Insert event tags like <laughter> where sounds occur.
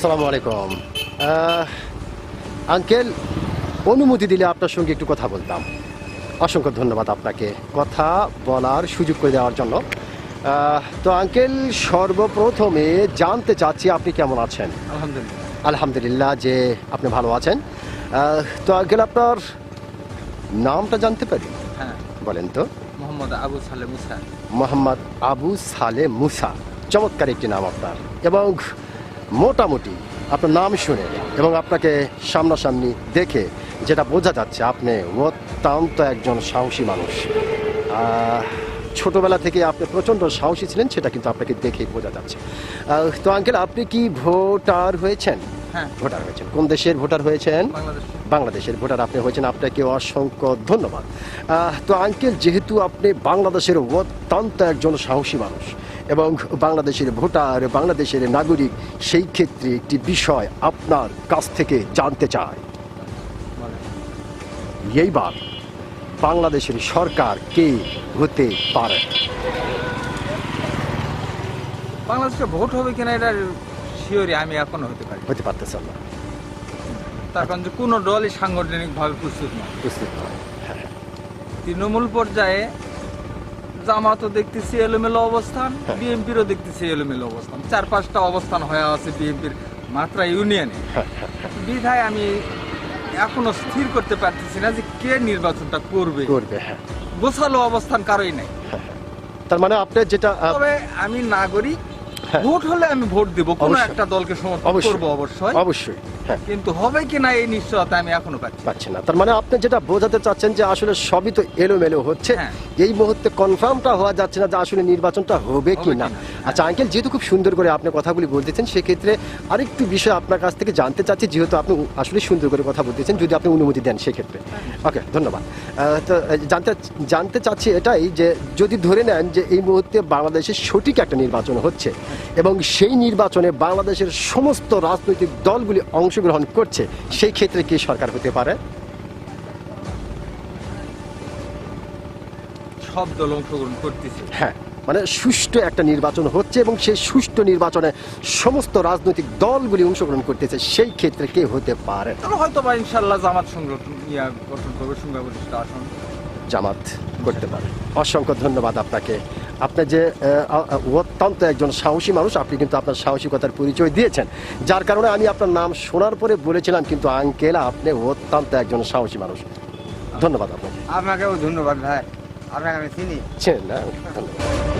আসসালামু আলাইকুম। আঙ্কেল অনুমতি দিলে আপনার সঙ্গে একটু কথা বলতাম। অসংখ্য ধন্যবাদ আপনাকে। কথা বলার সুযোগ করে দেওয়ার জন্য। তো আঙ্কেল সর্বপ্রথমে জানতে চাচ্ছি আপনি কেমন আছেন? আলহামদুলিল্লাহ। আলহামদুলিল্লাহ যে আপনি ভালো আছেন। তো আঙ্কেল আপনার নামটা জানতে পারি? হ্যাঁ। বলেন তো। মোহাম্মদ আবু সালে মুসা। মোহাম্মদ আবু সালে মুসা। চমৎকার একটি নাম আপনার। এবং মোটামুটি আপনার নাম শুনে এবং আপনাকে সামনাসামনি দেখে যেটা বোঝা যাচ্ছে আপনি অত্যন্ত একজন সাহসী মানুষ। ছোটবেলা থেকে আপনি প্রচণ্ড সাহসী ছিলেন সেটা কিন্তু আপনাকে দেখেই বোঝা যাচ্ছে। তো আঙ্কেল আপনি কি ভোটার হয়েছেন? হ্যাঁ। ভোটার হয়েছেন। কোন দেশের ভোটার হয়েছেন? বাংলাদেশের ভোটার আপনি হয়েছেন। আপনাকে অসংখ্য ধন্যবাদ। তো আঙ্কেল যেহেতু আপনি বাংলাদেশের অত্যন্ত একজন সাহসী মানুষ এবং বাংলাদেশের ভোটার বাংলাদেশের নাগরিক সেই ক্ষেত্রে একটি বিষয় আপনার কাছ থেকে জানতে চায় এইবার বাংলাদেশের সরকার কে হতে পারে? বাংলাদেশে ভোট হবে কিনা এটা শিওরি আমি এখনও হতে পারি হতে পারতেছেন না। তার কারণ যে কোনো দলই সাংগঠনিকভাবে প্রস্তুত নয়। প্রস্তুত পারেন হ্যাঁ। তৃণমূল পর্যায়ে জামাতও দেখতেছি এলোমেলো অবস্থান হ্যাঁ। বিএনপিরও দেখতেছি এলোমেলো অবস্থান। চার পাঁচটা অবস্থান হয়ে আছে বিএনপির মাত্রা ইউনিয়নে। হ্যাঁ, <laughs> বিধায় আমি এখনও স্থির করতে পারতেছি না যে কে নির্বাচনটা করবে। করবে হ্যাঁ। গোছালো অবস্থান কারোই নাই। তার মানে আপনি যেটা তবে আমি নাগরিক হ্যাঁ। ভোট হলে আমি ভোট দিব কোনো একটা দলকে সমর্থন। করব অবশ্যই। অবশ্যই হ্যাঁ। কিন্তু হবে কিনা এই নিশ্চয়তা আমি এখনও পাচ্ছি না। পাচ্ছে না। তার মানে আপনি যেটা বোঝাতে চাচ্ছেন যে আসলে সবই তো এলোমেলো হচ্ছে হ্যাঁ। এই মুহূর্তে কনফার্মটা হওয়া যাচ্ছে না যে আসলে নির্বাচনটা হবে কি না আচ্ছা আঙ্কেল যেহেতু খুব সুন্দর করে আপনি কথাগুলি বলতেছেন সেক্ষেত্রে আরেকটু বিষয় আপনার কাছ থেকে জানতে চাচ্ছি যেহেতু আপনি আসলে সুন্দর করে কথা বলতেছেন যদি আপনি অনুমতি দেন সেক্ষেত্রে। ওকে ধন্যবাদ। তো জানতে জানতে চাচ্ছি এটাই যে যদি ধরে নেন যে এই মুহূর্তে বাংলাদেশের সঠিক একটা নির্বাচন হচ্ছে এবং সেই নির্বাচনে বাংলাদেশের সমস্ত রাজনৈতিক দলগুলি অংশগ্রহণ করছে সেই ক্ষেত্রে কি সরকার হতে পারে? সব দল অংশগ্রহণ করতেছে। হ্যাঁ মানে সুষ্ঠু একটা নির্বাচন হচ্ছে এবং সেই সুষ্ঠু নির্বাচনে সমস্ত রাজনৈতিক দলগুলি অংশগ্রহণ করতেছে সেই ক্ষেত্রে কে হতে পারে? হয়তো বা ইনশাল্লাহ জামাত সংগঠন ইয়া গঠন করবে সংখ্যাগরিষ্ঠ আসন। জামাত করতে পারে। অসংখ্য ধন্যবাদ আপনাকে। আপনি যে অত্যন্ত একজন সাহসী মানুষ আপনি কিন্তু আপনার সাহসিকতার পরিচয় দিয়েছেন। যার কারণে আমি আপনার নাম শোনার পরে বলেছিলাম কিন্তু আঙ্কেল আপনি অত্যন্ত একজন সাহসী মানুষ। ধন্যবাদ আপনাকে। আপনাকেও ধন্যবাদ ভাই। আপনাকে আমি চিনি। না? ধন্যবাদ।